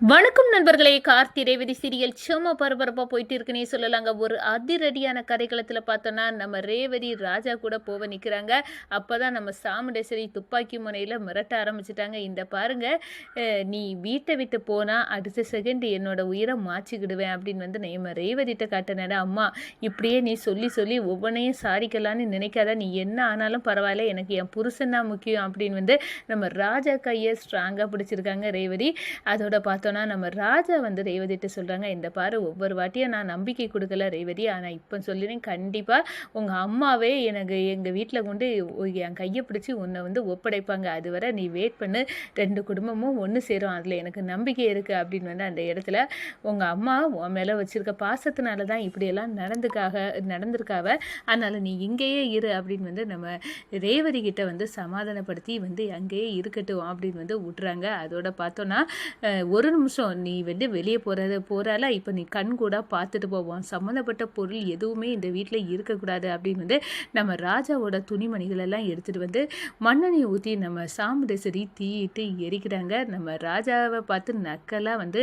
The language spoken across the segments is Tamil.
வணக்கம் நண்பர்களே. கார்த்தி ரேவதி சீரியல் சும்மா பரபரப்பாக போயிட்டு இருக்குன்னே சொல்லலாங்க. ஒரு அதிரடியான கதைக்களத்தில் பார்த்தோன்னா நம்ம ரேவதி ராஜா கூட போக நிற்கிறாங்க அப்போ தான் நம்ம சாமுண்டேஸ்வரி துப்பாக்கி முனையில் மிரட்ட ஆரம்பிச்சிட்டாங்க. இந்த பாருங்க நீ வீட்டை விட்டு போனால் அடுத்த செகண்ட் என்னோட உயிரை மாச்சிக்கிடுவேன் அப்படின்னு வந்து நம்ம ரேவதிட்ட காட்டினேன். அம்மா இப்படியே நீ சொல்லி சொல்லி ஒவ்வொன்றையும் சாரிக்கலான்னு நினைக்காத. நீ என்ன ஆனாலும் பரவாயில்ல எனக்கு என் புருஷன் தான் முக்கியம் அப்படின்னு வந்து நம்ம ராஜா கையை ஸ்ட்ராங்காக பிடிச்சிருக்காங்க ரேவதி. அதோட பார்த்து பார்த்தோன்னா நம்ம ராஜா வந்து ரேவதிட்டு சொல்கிறாங்க இந்த பாரு ஒவ்வொரு வாட்டியும் நான் நம்பிக்கை கொடுக்கல ரேவதி. ஆனால் இப்போ சொல்லிடுறேன் கண்டிப்பாக உங்கள் அம்மாவே எனக்கு எங்கள் வீட்டில் கொண்டு என் கையை பிடிச்சி உன்னை வந்து ஒப்படைப்பாங்க. அது வரை நீ வெயிட் பண்ணு. ரெண்டு குடும்பமும் ஒன்று சேரும். அதில் எனக்கு நம்பிக்கை இருக்குது அப்படின்னு வந்து அந்த இடத்துல உங்கள் அம்மா உன் மேலே வச்சுருக்க பாசத்தினால தான் இப்படியெல்லாம் நடந்துக்காக நடந்திருக்காவ. அதனால் நீ இங்கேயே இரு அப்படின்னு வந்து நம்ம ரேவதி கிட்ட வந்து சமாதானப்படுத்தி வந்து அங்கேயே இருக்கட்டும் அப்படின்னு வந்து விட்றாங்க அதோட பார்த்தோன்னா ஒரு நிமிஷம் நீ வந்து வெளியே போகிறத போகிறால இப்போ நீ கண் கூட பார்த்துட்டு போவோம் சம்மந்தப்பட்ட பொருள் எதுவுமே இந்த வீட்டில் இருக்கக்கூடாது அப்படின்னு வந்து நம்ம ராஜாவோட துணிமணிகள் எல்லாம் எடுத்துகிட்டு வந்து மண்ணெண்ணெய் ஊற்றி நம்ம சாமுண்டேஸ்வரி தீயிட்டு எரிக்கிறாங்க. நம்ம ராஜாவை பார்த்து நக்கலாக வந்து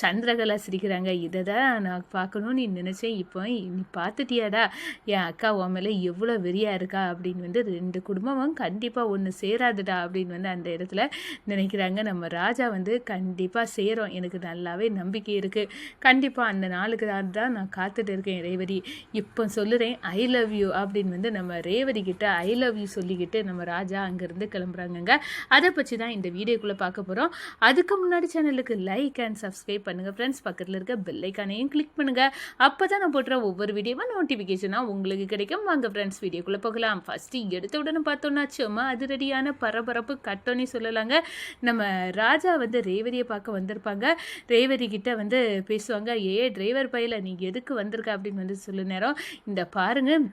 சந்திரகலா சிரிக்கிறாங்க. இதை தான் நான் பார்க்கணும்னு நீ நினச்சேன். இப்போ நீ பார்த்துட்டியாடா? என் அக்கா உன் மேலே எவ்வளோ வெறியாக இருக்கா? அப்படின்னு வந்து ரெண்டு குடும்பமும் கண்டிப்பாக ஒன்று சேராதுடா அப்படின்னு வந்து அந்த இடத்துல நினைக்கிறாங்க. நம்ம ராஜா வந்து கண்டிப்பாக சேரும் எனக்கு நல்லாவே நம்பிக்கை இருக்குது கண்டிப்பாக அந்த நாளுக்கு தான் தான் நான் காத்துட்டு இருக்கேன் ரேவதி. இப்போ சொல்லுறேன் ஐ லவ் யூ அப்படின்னு வந்து நம்ம ரேவதி கிட்ட ஐ லவ் யூ சொல்லிக்கிட்டு நம்ம ராஜா அங்கேருந்து கிளம்புறாங்கங்க. அதை பற்றி தான் இந்த வீடியோக்குள்ளே பார்க்க போகிறோம் அதுக்கு முன்னாடி சேனலுக்கு லைக் அண்ட் சப்ஸ்கிரைப் பண்ணுங்கள் ஃப்ரெண்ட்ஸ் பக்கத்தில் இருக்க பெல்லைக்கானையும் கிளிக் பண்ணுங்கள் அப்போ தான் நான் போடுற ஒவ்வொரு வீடியோவும் நோட்டிஃபிகேஷனாக உங்களுக்கு கிடைக்கும். வாங்க ஃப்ரெண்ட்ஸ் வீடியோக்குள்ளே போகலாம். ஃபஸ்ட்டு எடுத்த உடனே பார்த்தோன்னா சும்மா அதிரடியான பரபரப்பு கட்டோன்னே சொல்லலாங்க. நம்ம ராஜா வந்து ரேவதியை பார்க்க வந்திருப்பாங்க ரேவதி கிட்ட வந்து பேசுவாங்க ஏ டிரைவர் பையில நீ எதுக்கு வந்திருக்க? அப்படின்னு வந்து சொல்லு நேரம். இந்த பாருங்கள்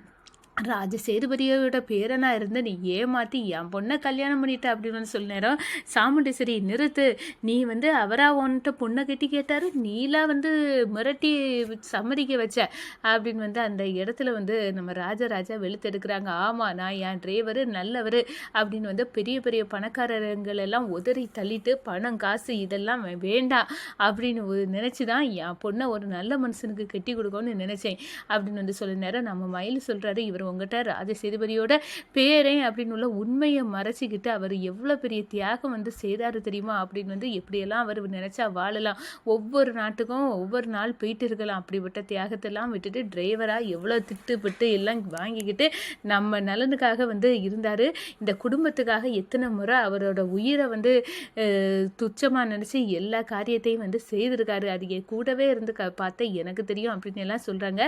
ராஜ சேதுபதியோட பேரனா இருந்து நீ ஏமாத்தி என் பொண்ணை கல்யாணம் பண்ணிட்ட அப்படின்னு வந்து சொல்ல நேரம் சாமுண்டேஸ்வரி நிறுத்து. நீ வந்து அவரா உன்கிட்ட பொண்ணை கட்டி கேட்டாரு நீலா வந்து மிரட்டி சம்மதிக்க வச்ச அப்படின்னு வந்து அந்த இடத்துல வந்து நம்ம ராஜராஜா வெளுத்தெடுக்கிறாங்க ஆமாம் நான் என் டிரைவரு நல்லவர் அப்படின்னு வந்து பெரிய பெரிய பணக்காரங்கள் எல்லாம் உதறி தள்ளிட்டு பணம் காசு இதெல்லாம் வேண்டாம் அப்படின்னு நினச்சி தான் என் பொண்ணை ஒரு நல்ல மனுஷனுக்கு கட்டி கொடுக்கணும்னு நினச்சேன் அப்படின்னு வந்து சொல்ல நேரம் நம்ம மயில் சொல்கிறாரு இவர் உங்ககிட்ட ராஜ சேதுபதியோட பேரே அப்படின்னு உள்ள உண்மையை மறைச்சிக்கிட்டு அவர் எவ்வளோ பெரிய தியாகம் வந்து செய்தாரு தெரியுமா? அப்படின்னு வந்து எப்படியெல்லாம் அவர் நினச்சா வாழலாம்? ஒவ்வொரு நாட்டுக்கும் ஒவ்வொரு நாள் போயிட்டு இருக்கலாம். அப்படிப்பட்ட தியாகத்தெல்லாம் விட்டுட்டு டிரைவராக எவ்வளோ திட்டுப்பட்டு எல்லாம் வாங்கிக்கிட்டு நம்ம நலனுக்காக வந்து இருந்தார். இந்த குடும்பத்துக்காக எத்தனை முறை அவரோட உயிரை வந்து துச்சமாக நினச்சி எல்லா காரியத்தையும் வந்து செய்திருக்காரு. அது என் கூடவே இருந்து க பார்த்தா எனக்கு தெரியும் அப்படின்னு எல்லாம் சொல்கிறாங்க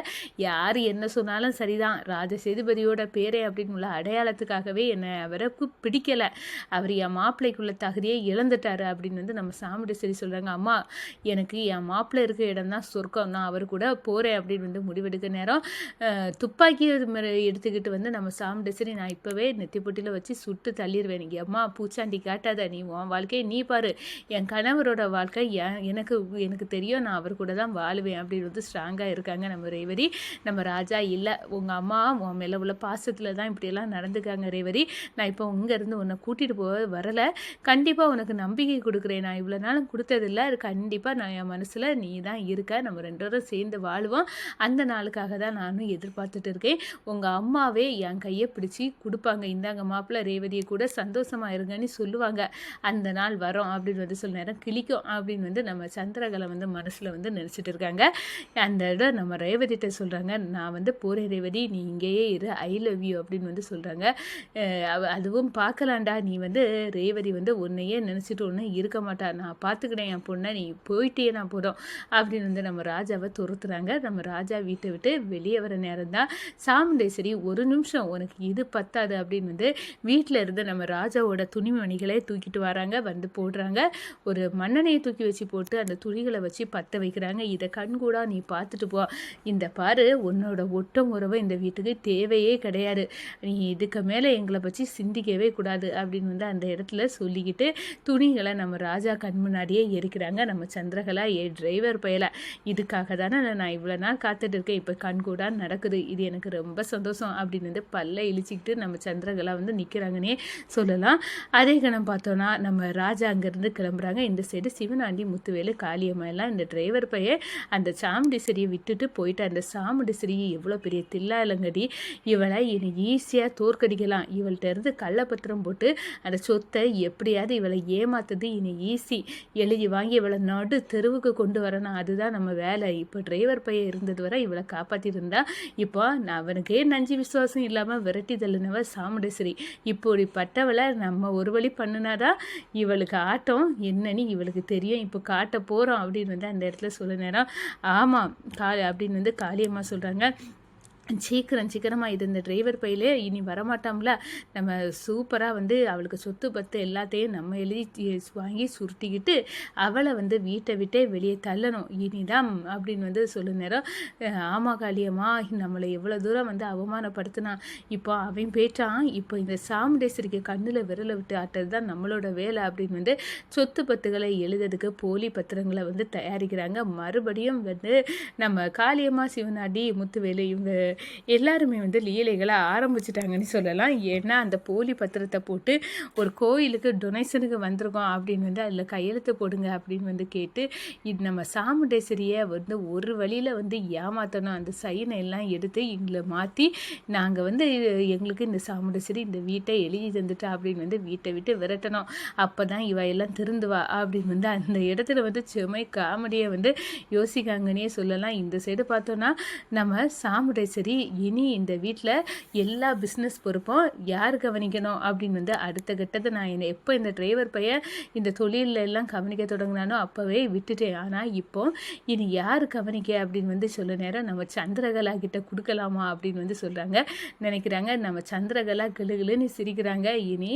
யார் என்ன சொன்னாலும் சரிதான். ராஜசே சேதுபதியோட பேரே அப்படின்னு உள்ள அடையாளத்துக்காகவே என்னை அவருக்கு பிடிக்கலை. அவர் என் மாப்பிள்ளைக்குள்ள தகுதியை இழந்துட்டாரு அப்படின்னு வந்து நம்ம சாமுண்டேஸ்வரி சொல்கிறாங்க அம்மா எனக்கு என் மாப்பிள்ளை இருக்க இடம் தான் சொர்க்கம். நான் அவர் கூட போகிறேன் அப்படின்னு வந்து முடிவெடுக்க நேரம் துப்பாக்கி மாதிரி எடுத்துக்கிட்டு வந்து நம்ம சாமுண்டேஸ்வரி நான் இப்போவே நெத்திப்பொட்டியில் வச்சு சுட்டு தள்ளிடுவேன் நீங்கள் அம்மா பூச்சாண்டி காட்டாத. நீ உன் வாழ்க்கையை நீ பாரு. என் கணவரோட வாழ்க்கை எனக்கு எனக்கு தெரியும். நான் அவர் கூட தான் வாழுவேன் அப்படின்னு வந்து ஸ்ட்ராங்காக இருக்காங்க நம்ம ரேவதி. நம்ம ராஜா இல்லை. உங்கள் அம்மா உன் மேலே உள்ள பாசத்தில் தான் இப்படியெல்லாம் நடந்துக்காங்க ரேவதி. நான் இப்போ இருந்து உன்னை கூட்டிகிட்டு போக வரலை. கண்டிப்பாக உனக்கு நம்பிக்கை கொடுக்குறேன். நான் இவ்வளோ நாளும் கொடுத்ததில்ல. அது கண்டிப்பாக நான் என் மனசில் நீ தான் இருக்க. நம்ம ரெண்டு பேரும் சேர்ந்து வாழ்வோம். அந்த நாளுக்காக தான் நானும் எதிர்பார்த்துட்டு இருக்கேன். உங்கள் அம்மாவே என் கையை பிடிச்சி கொடுப்பாங்க. இந்தாங்க மாப்பிள்ளை ரேவதியை கூட சந்தோஷமாக இருங்கன்னு சொல்லுவாங்க. அந்த நாள் வரோம் அப்படின்னு வந்து சொல்ல நேரம் கிளிக்கும் அப்படின்னு வந்து நம்ம சந்திரகலை வந்து மனசில் வந்து நினச்சிட்டு இருக்காங்க. அந்த இடம் நம்ம ரேவதிகிட்ட சொல்கிறாங்க நான் வந்து போகிற ரேவதி. நீ இங்கேயே இரு ஐ லவ் யூ அப்படின்னு வந்து சொல்கிறாங்க அதுவும் பார்க்கலாண்டா நீ வந்து ரேவதி வந்து உன்னையே நினச்சிட்டு ஒன்று இருக்க மாட்டா. நான் பார்த்துக்கிட்டேன் என் பொண்ணை நீ போயிட்டே நான் போதும் அப்படின்னு வந்து நம்ம ராஜாவை துரத்துறாங்க. நம்ம ராஜா வீட்டை விட்டு வெளியே வர நேரம் தான் சாமுண்டேஸ்வரி ஒரு நிமிஷம் உனக்கு இது பத்தாது அப்படின்னு வந்து வீட்டில் இருந்து நம்ம ராஜாவோட துணிமணிகளை தூக்கிட்டு வராங்க. வந்து போடுறாங்க. ஒரு மண்ணெண்ணையை தூக்கி வச்சு போட்டு அந்த துணிகளை வச்சு பற்ற வைக்கிறாங்க. இதை கண்கூடா நீ பார்த்துட்டு போ. இந்த பாரு உன்னோட ஒட்டம் உறவை இந்த வீட்டுக்கு தே தேவையே கிடையாது. நீ இதுக்கு மேலே எங்களை பற்றி சிந்திக்கவே கூடாது அப்படின்னு வந்து அந்த இடத்துல சொல்லிக்கிட்டு துணிகளை நம்ம ராஜா கண் முன்னாடியே எரிக்கிறாங்க. நம்ம சந்திரகலா ஏ டிரைவர் பயல. இதுக்காக தானே நான் இவ்வளோ நாள் காத்துட்டு இருக்கேன். இப்போ கண்கூடா நடக்குது. இது எனக்கு ரொம்ப சந்தோஷம் அப்படின்னு வந்து பல்ல இழிச்சிக்கிட்டு நம்ம சந்திரகலா வந்து நிற்கிறாங்கன்னே சொல்லலாம். அதே கணம் பார்த்தோன்னா நம்ம ராஜா அங்கேருந்து கிளம்புறாங்க. இந்த சைடு சிவனாண்டி முத்துவேலு காளியம்மையெல்லாம் இந்த டிரைவர் பையன் அந்த சாமுண்டீஸ்வரியை விட்டுட்டு போயிட்டு அந்த சாமுண்டீஸ்வரி எவ்வளோ பெரிய தில்லாலங்கடி இவளை என்னை ஈஸியாக தோற்கடிக்கலாம். இவள்கிட்ட இருந்து கள்ளப்பத்திரம் போட்டு அந்த சொத்தை எப்படியாவது இவளை ஏமாத்துறது இனி ஈஸி. எழுதி வாங்கி இவளை நடு தெருவுக்கு கொண்டு வரணும். அதுதான் நம்ம வேலை. இப்போ டிரைவர் பையன் இருந்தது வரை இவளை காப்பாற்றிருந்தா இப்போ நான் அவனுக்கே நஞ்சு விசுவாசம் இல்லாமல் விரட்டி தள்ளினவ சாமுண்டேஸ்வரி. இப்படிப்பட்டவளை நம்ம ஒரு வழி பண்ணினாதான் இவளுக்கு ஆட்டம். என்னன்னு இவளுக்கு தெரியும். இப்போ காட்ட போகிறோம் அப்படின்னு வந்து அந்த இடத்துல சொல்ல நேரம். ஆமாம் காளி அப்படின்னு வந்து காளியம்மா சொல்கிறாங்க சீக்கிரம் சீக்கிரமாக இது இந்த டிரைவர் பையிலே இனி வரமாட்டோம்ல. நம்ம சூப்பராக வந்து அவளுக்கு சொத்து பத்து எல்லாத்தையும் நம்ம எழுதி வாங்கி சுருட்டிக்கிட்டு அவளை வந்து வீட்டை விட்டே வெளியே தள்ளணும். இனிதான் அப்படின்னு வந்து சொல்லு நேரம் ஆமா காளியம்மா நம்மளை எவ்வளோ தூரம் வந்து அவமானப்படுத்தினான் இப்போ அவன் போயிட்டான் இப்போ இந்த சாமுண்டேஸ்வரிக்கு கண்ணில் விரலை விட்டு ஆட்டது தான் நம்மளோட வேலை அப்படின்னு வந்து சொத்து பத்துகளை எழுதுறதுக்கு போலி பத்திரங்களை வந்து தயாரிக்கிறாங்க. மறுபடியும் வந்து நம்ம காளியம்மா சிவனாடி முத்துவேலு இவங்க எல்லாருமே வந்து லீலைகளை ஆரம்பிச்சிட்டாங்கன்னு சொல்லலாம். ஏன்னா அந்த போலி பத்திரத்தை போட்டு ஒரு கோயிலுக்கு டொனேஷனுக்கு வந்திருக்கோம் அப்படின்னு வந்து அதில் கையெழுத்து போடுங்க அப்படின்னு வந்து கேட்டு இது நம்ம சாமுண்டேஸ்வரியை வந்து ஒரு வழியில் வந்து ஏமாற்றணும் அந்த சைனை எல்லாம் எடுத்து எங்களை மாற்றி நாங்கள் வந்து எங்களுக்கு இந்த சாமுண்டேஸ்வரி இந்த வீட்டை எழுதி தந்துட்டா அப்படின்னு வந்து வீட்டை விட்டு விரட்டணும். அப்போ தான் இவ எல்லாம் திருந்துவா அப்படின்னு வந்து அந்த இடத்துல வந்து செமை காமெடியை வந்து யோசிக்காங்கன்னே சொல்லலாம். இந்த சைடு பார்த்தோன்னா நம்ம சாமுண்டேஸ்வரி சரி இனி இந்த வீட்டில் எல்லா பிஸ்னஸ் பொறுப்பும் யார் கவனிக்கணும் அப்படின்னு வந்து அடுத்த கட்டத்தை நான் என்ன எப்போ இந்த டிரைவர் பையன் இந்த தொழிலில் எல்லாம் கவனிக்க தொடங்கினானோ அப்போவே விட்டுட்டேன் ஆனால் இப்போ இனி யார் கவனிக்க அப்படின்னு வந்து சொல்ல நேரம் நம்ம சந்திரகலா கிட்ட கொடுக்கலாமா அப்படின்னு வந்து சொல்கிறாங்க நினைக்கிறாங்க. நம்ம சந்திரகலா கிளுகிளுன்னு சிரிக்கிறாங்க. இனி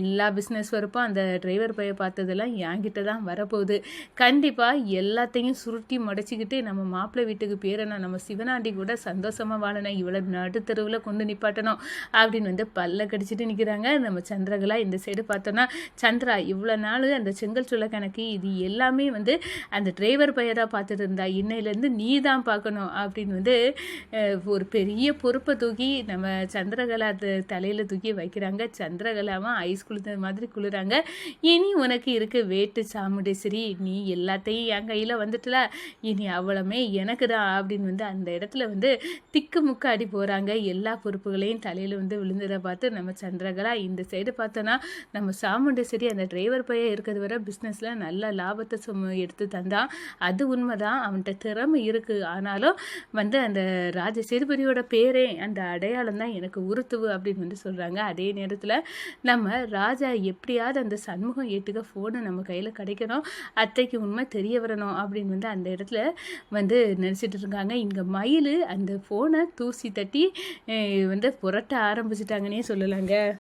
எல்லா பிஸ்னஸ் பொறுப்பும் அந்த டிரைவர் பையன் பார்த்ததெல்லாம் என்கிட்ட தான் வரப்போகுது. கண்டிப்பாக எல்லாத்தையும் சுருட்டி முடச்சிக்கிட்டு நம்ம மாப்பிள்ளை வீட்டுக்கு பேரணும். நம்ம சிவனாண்டி கூட சந்தோஷமாக வாழ வாழணும் இவ்வளோ நடுத்தருவில் கொண்டு நிப்பாட்டணும் அப்படின்னு வந்து பல்ல கடிச்சிட்டு நிற்கிறாங்க நம்ம சந்திரகலா இந்த சைடு பார்த்தோன்னா சந்திரா இவ்வளோ நாள் அந்த செங்கல் சுள்ள கணக்கு இது எல்லாமே வந்து அந்த டிரைவர் பையராக பார்த்துட்டு இருந்தா. இன்னையிலேருந்து நீ தான் பார்க்கணும் அப்படின்னு வந்து ஒரு பெரிய பொறுப்பை தூக்கி நம்ம சந்திரகலா தலையில் தூக்கி வைக்கிறாங்க. சந்திரகலாவும் ஐஸ் குளித்த மாதிரி குளிராங்க. இனி உனக்கு இருக்கு வேட்டு சாமுண்டேஸ்வரி. நீ எல்லாத்தையும் என் கையில் வந்துட்டல. இனி அவ்வளவுமே எனக்கு தான் அப்படின்னு வந்து அந்த இடத்துல வந்து திக்கு முக்கு அடி போகிறாங்க எல்லா பொறுப்புகளையும் தலையில் வந்து விழுந்ததை பார்த்து நம்ம சந்திரகலா இந்த சைடு பார்த்தோன்னா நம்ம சாமுண்டேஸ்வரி அந்த டிரைவர் பையன் இருக்கிறது வரை பிஸ்னஸில் நல்ல லாபத்தை சும எடுத்து தந்தான் அது உண்மைதான். அவன்கிட்ட திறமை இருக்குது ஆனாலும் வந்து அந்த ராஜ சேதுபதியோட பேரே அந்த அடையாளம் தான் எனக்கு உறுத்துவு அப்படின்னு வந்து சொல்கிறாங்க அதே நேரத்தில் நம்ம ராஜா எப்படியாவது அந்த சண்முகம் ஏற்றுக்க ஃபோனை நம்ம கையில் கிடைக்கணும். அத்தைக்கு உண்மை தெரிய வரணும் அப்படின்னு வந்து அந்த இடத்துல வந்து நினச்சிட்டு இருக்காங்க. இங்கே மயில் அந்த ஃபோனை தூசி தட்டி வந்து புரட்ட ஆரம்பிச்சிட்டாங்கன்னே சொல்லலாங்க.